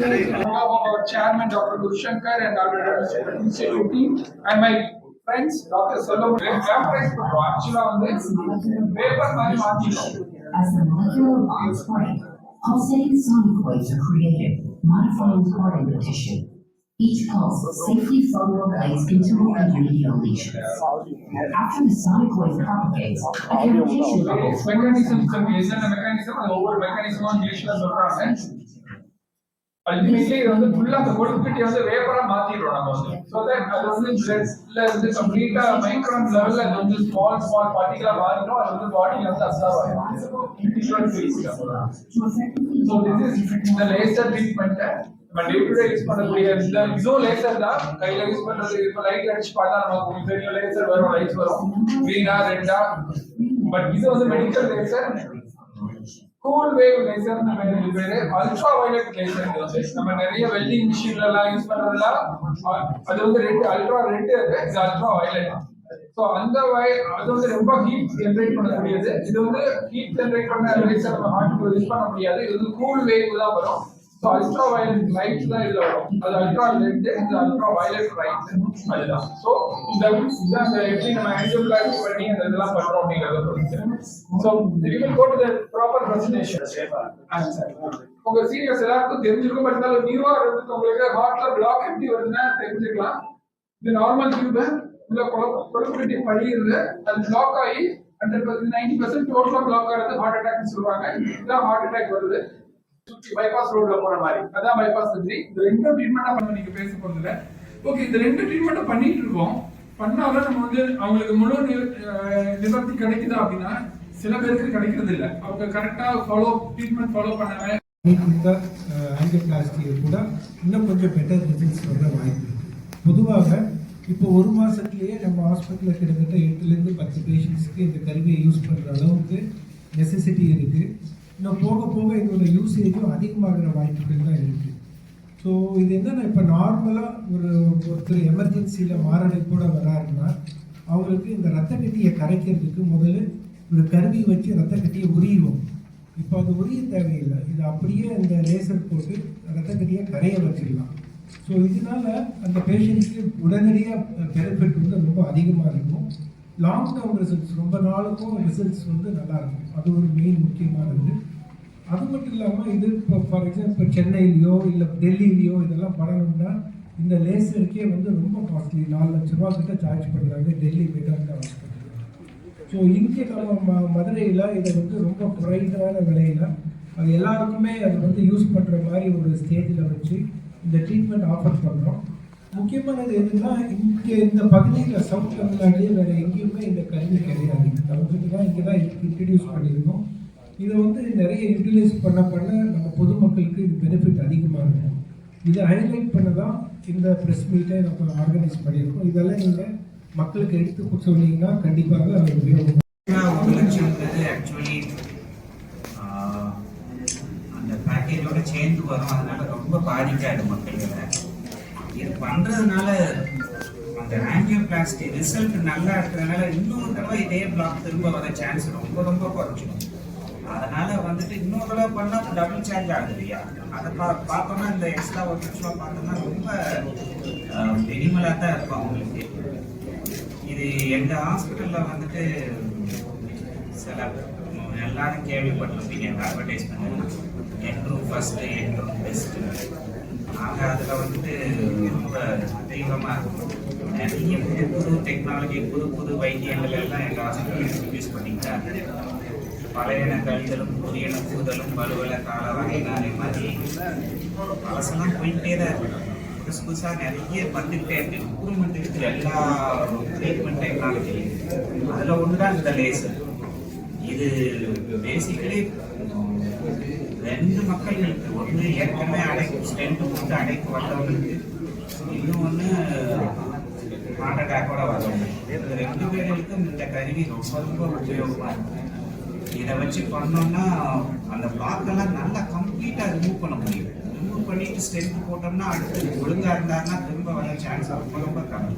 behalf of our chairman, Dr. Gurushankar, and our institute team, and my friends, Dr. Solomon, we have on this. Paper. As the molecular bonds break, pulsating sonic waves are created, modifying cortical tissue. Each pulse safely photoplays into medial lesion. After the sonic wave propagates, a cavitation. Mechanism, mechanism, over mechanism on ultimately இது வந்து ஃபுல்லா அந்த கொழுக்கட்டி வந்து வேப்பரா மாத்திடுறோம் நம்ம வந்து. So that அது வந்து பிளட்ல இருந்து கம்ப்ளீட்டா மைக்ரான் லெவல்ல அது வந்து ஸ்மால் ஸ்மால் பார்ட்டிகளா மாறிடும். அது வந்து பாடியில வந்து அப்சர்வ் ஆயிடும். ஸோ திஸ் இஸ் இந்த லேசர் ட்ரீட்மெண்ட் நம்ம டே டு டே யூஸ் பண்ணக்கூடிய இந்த இதுவும் லேசர் தான் கையில யூஸ் பண்றது. இப்போ லைட் அடிச்சு பார்த்தா நமக்கு தெரியும். லேசர் வரும் லைட் வரும். கிரீனா ரெட்டா பட் இது வந்து medical laser cool wave laser நம்ம பேரு அல்ட்ரா வயலட் லேசர் நம்ம நிறைய வெல்டிங் மிஷின்ல எல்லாம் யூஸ் பண்றதுலாம் அது வந்து ரெட் அல்ட்ரா ரெட் இது அல்ட்ரா வயலட் ஸோ அந்த வய அது வந்து ரொம்ப ஹீட் ஜென்ரேட் பண்ணக்கூடியது. இது வந்து ஹீட் ஜென்ரேட் பண்ண லேசர் நம்ம ஹார்ட்டுக்கு யூஸ் பண்ண முடியாது. இது வந்து கூல் வேவ் தான் வரும். ஸோ அல்ட்ரா வயலட் லைட் தான் இதில் வரும். அது அல்ட்ரா ரெட் இது அல்ட்ரா வயலட் ரைட் அதுதான். ஸோ இந்த இதான் எப்படி நம்ம ஆன்ஜியோபிளாஸ்டி பண்ணி அந்த இதெல்லாம் பண்ணுறோம் அப்படிங்கிறத புரிஞ்சுக்கிறேன் so we will go to the proper presentation உங்க சீனியர்ஸ் எல்லாருக்கும் தெரிஞ்சிருக்கும் பட் இருந்தாலும் நியூவாக இருந்துட்டு உங்களுக்கு ஹார்ட்ல பிளாக் எப்படி வருதுன்னா தெரிஞ்சுக்கலாம். இது நார்மல் டியூப் உள்ள கொலபரேட்டி படியுது அது பிளாக் ஆகி ஹண்ட்ரட் பர்சன்ட் நைன்டி பர்சன்ட் டோட்டலாக பிளாக் ஆகிறது ஹார்ட் அட்டாக்னு சொல்லுவாங்க. இதுதான் ஹார்ட் அட்டாக் வருது. பைபாஸ் ரோட்ல போற மாதிரி. அதான் பைபாஸ் சர்ஜரி இந்த ரெண்டும் ட்ரீட்மெண்ட்டா பண்ண நீங்க பேச போறதுல ஓகே இந்த ரெண்டு ட்ரீட்மெண்ட்டும் பண்ணிட்டு இருக்கோம். பண்ணாலும் நம்ம வந்து அவங்களுக்கு முழு நிவர்த்தி கிடைக்குதா அப்படின்னா சில பேருக்கு கிடைக்கிறது இல்ல அவங்க கரெக்டா ஃபாலோ ட்ரீட்மெண்ட் ஃபாலோ பண்ணாம கொடுத்த ஆங்கியோபிளாஸ்டியை கூட இன்னும் கொஞ்சம் பெட்டர் ரிசல்ட்ஸ் வர வாய்ப்பு இருக்குது பொதுவாக இப்போ ஒரு மாதத்துலேயே நம்ம ஹாஸ்பிட்டலில் கிட்டத்தட்ட எட்டுலேருந்து பத்து பேஷண்ட்ஸ்க்கு இந்த கருவியை யூஸ் பண்ணுற அளவுக்கு நெசசிட்டி இருக்குது இன்னும் போக போக இதோட யூசேஜும் அதிகமாகிற வாய்ப்புகள் தான் இருக்குது ஸோ இது என்னென்னா இப்போ நார்மலாக ஒரு ஒருத்தர் எமர்ஜென்சியில் மாரடைப்போட வராருன்னா அவங்களுக்கு இந்த ரத்த கட்டியை கரைக்கிறதுக்கு முதல்ல ஒரு கருவி வச்சு ரத்த கட்டியை உரியுவோம். இப்போ அது உரிய தேவையில்லை. இது அப்படியே அந்த லேசர் போட்டு ரத்த கட்டியை கரைய வச்சிடலாம். ஸோ இதனால் அந்த பேஷண்ட்ஸுக்கு உடனடியாக பெனிஃபிட் வந்து ரொம்ப அதிகமாக இருக்கும். லாங் டேர்ம் ரிசல்ட்ஸ் ரொம்ப நாளுக்கும் ரிசல்ட்ஸ் வந்து நல்லா இருக்கும். அது ஒரு மெயின் முக்கியமானது. அது மட்டும் இல்லாமல் இது இப்போ ஃபார் எக்ஸாம்பிள் சென்னையிலையோ இல்லை டெல்லியிலையோ இதெல்லாம் பண்ணணும்னா இந்த லேசருக்கே வந்து ரொம்ப காஸ்ட்லி நாலு லட்ச ரூபா கிட்ட சார்ஜ் பண்ணுறாங்க டெல்லி மெட்ராஸ் ஹாஸ்பிட்டல் ஸோ இங்கே நம்ம ம- மதுரையில் இதை வந்து ரொம்ப குறைவான விலையில் அது எல்லாருக்குமே அது வந்து யூஸ் பண்ணுற மாதிரி ஒரு ஸ்டேஜில் வச்சு இந்த ட்ரீட்மெண்ட் ஆஃபர் பண்ணுறோம் முக்கியமானது என்னன்னா இங்கே இந்த பகுதியில் சவுத் தமிழ்நாட்டிலே வேற எங்கேயுமே இந்த கல்வி கிடையாது. நமக்கு தான் இங்கே தான் இன்ட்ரடியூஸ் பண்ணியிருக்கோம். இதை வந்து நிறைய யூட்டிலைஸ் பண்ண பண்ண நம்ம பொதுமக்களுக்கு இது பெனிஃபிட் அதிகமாக இருக்கும். இதை ஹைலைட் பண்ண தான் இந்த ப்ரெஸ் மீட்டை நம்ம ஆர்கனைஸ் பண்ணியிருக்கோம். இதெல்லாம் நீங்கள் மக்களுக்கு எடுத்து சொன்னீங்கன்னா கண்டிப்பாக அது உபயோகம் ஒரு லட்சம்ன்றது ஆக்சுவலி அந்த பேக்கேஜோட சேர்ந்து வரும். அதனால ரொம்ப பாதிக்காது மக்களுக்கு இது பண்றதுனால அந்த ஆங்கியோபிளாஸ்டி ரிசல்ட் நல்லா இருக்கிறதுனால இன்னொரு தடவை இதே பிளாக் திரும்ப வர சான்ஸ் ரொம்ப ரொம்ப குறைச்சிடும் அதனால வந்துட்டு இன்னொரு தடவை பண்ணா டபுள் சேஞ்ச் ஆகுது இல்லையா அதை பா பார்த்தோம்னா இந்த எக்ஸ்ட்ரா ஒரு லட்சம் பார்த்தோம்னா ரொம்ப மினிமலாக தான் இருக்கும் அவங்களுக்கு. இது எந்த ஹாஸ்பிட்டலில் வந்துட்டு சில எல்லாரும் கேள்விப்பட்டிருப்பீங்க இந்த அட்வர்டைஸ்மெண்ட் என்ட்ரூம் ஃபர்ஸ்ட் என்ட்ரூம் பெஸ்ட் ரொம்ப இருக்கும் நிறைய புது புது டெக்னாலஜி புது புது வைத்தியங்கள் எல்லாம் எங்கள் ஹாஸ்பிட்டல் இன்ட்ரடியூஸ் பண்ணிக்கிட்டாங்க பழையன கழிதலும் புதியன புதலும் வலுவல கால வகைனாலே மாதிரி பழசெல்லாம் போயிட்டே தான் இருக்கு. புதுசு புதுசாக நிறைய வந்துக்கிட்டே இருக்கு. இம்ப்ரூவ்மெண்ட் இருக்குது. எல்லா ட்ரீட்மெண்ட் டெக்னாலஜி ஒன்று தான் இந்த லேசர் இது பேசிக்கலி ரெண்டு மக்களுக்கு ஒன்று ஏற்கனவே அடைப்பு ஸ்டென்ட் கொடுத்து அடைப்பு வந்தவங்களுக்கு இன்னும் ஒன்று ஹார்ட் அட்டாக்கோட வரவங்க இது ரெண்டு பேர்களுக்கும் இந்த கருவி ரொம்ப ரொம்ப உபயோகமா இருக்கு இதை வச்சு பண்ணோம்னா அந்த பிளாக் நல்லா கம்ப்ளீட்டாக ரிமூவ் பண்ண முடியும் ரிமூவ் பண்ணிட்டு ஸ்டென்ட் போட்டோம்னா அடுத்து ஒழுங்காக இருந்தாருன்னா திரும்ப வர சான்ஸ் ரொம்ப ரொம்ப கம்மி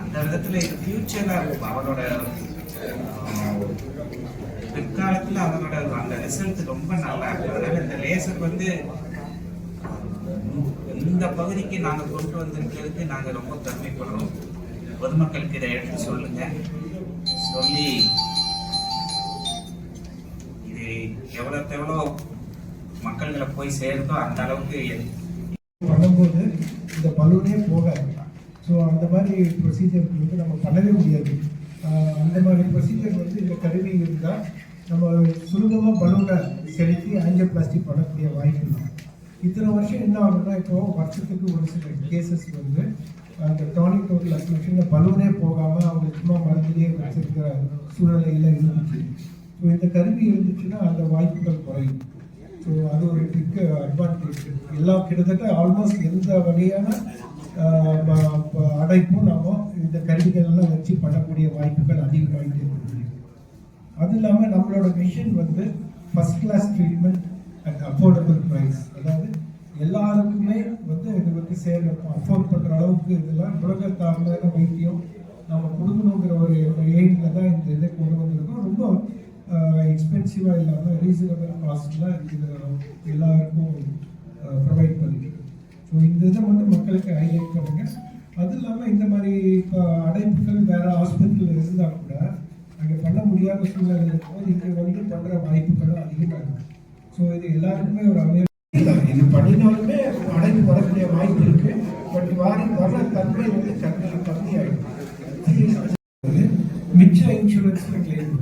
அந்த விதத்துல இது ஃபியூச்சர்ல அவரோட பிற்காலத்தில் அதனோட அந்த ரிசல்ட் ரொம்ப நல்லா இருக்கும் அதனால இந்த லேசர் வந்து இந்த பகுதிக்கு நாங்கள் கொண்டு வந்திருக்கிறதுக்கு நாங்கள் ரொம்ப பெருமைப்படுறோம். பொதுமக்களுக்கு இதை எடுத்து சொல்லுங்க. சொல்லி இது எவ்வளோக்கு எவ்வளோ மக்கள்களை போய் சேருதோ அந்த அளவுக்கு பண்ணும்போது இந்த பலூனே போகாது. ஸோ அந்த மாதிரி ப்ரொசீஜர் வந்து நம்ம பண்ணவே முடியாது. அந்த மாதிரி ப்ரொசீஜர் வந்து இந்த கருவி இருந்தால் நம்ம சுலபமாக பலூனை செலுத்தி ஆஞ்சியோபிளாஸ்டிக் பண்ணக்கூடிய வாய்ப்பு தான் இத்தனை வருஷம் என்ன ஆகும்னா இப்போ வருஷத்துக்கு ஒரு சில கேசஸ் வந்து அந்த டானிக் டோட்டல் அக்யூஷனில் பலூனே போகாமல் அவங்க சும்மா மருந்துலேயே வச்சிருக்கிற சூழ்நிலையில் இருந்துச்சு. ஸோ இந்த கருவி இருந்துச்சுன்னா அந்த வாய்ப்புகள் குறையும். ஸோ அது ஒரு பிக் அட்வான்டேஜ் எல்லா கிட்டத்தட்ட ஆல்மோஸ்ட் எந்த வகையான ப- அடைப்பும் நாம இந்த கருவிகள்லாம் வச்சு பண்ணக்கூடிய வாய்ப்புகள் அதிகமாகிட்டே இருக்கு. அது இல்லாமல் நம்மளோட மிஷன் வந்து first class treatment and affordable price அதாவது எல்லாருக்குமே வந்து இது வந்து சேர அஃபோர்ட் பண்ணுற அளவுக்கு இதெல்லாம் உலக வைத்தியம் நம்ம கொடுக்கணுங்கிற ஒரு எய்மில் தான் இந்த இதை கொண்டு வந்திருக்கோம். ரொம்ப எக்ஸ்பென்சிவாக இல்லாமல் ரீசனபிள் காஸ்ட்டில் இது எல்லாருக்கும் ப்ரொவைட் பண்ணிருக்கு ஸோ இந்த இதை மட்டும் மக்களுக்கு ஹைலைட் பண்ணுங்க. அது இல்லாமல் இந்த மாதிரி இப்போ அடைப்புகள் வேறு ஹாஸ்பிட்டலில் இருந்தால் கூட அங்கே பண்ண முடியாத சூழ்நிலை இருக்கும்போது இங்கே வந்து பண்ணுற வாய்ப்புகளும் அதிகமாக இருக்குது ஸோ இது எல்லாருக்குமே ஒரு அவேர் இது பண்ணினாலுமே அடைந்து வரக்கூடிய வாய்ப்பு இருக்கு. பட் வாரி வர தன்மை வந்து கம்மி கம்மியாயிடும் மிச்ச இன்சூரன்ஸ் கிளைம்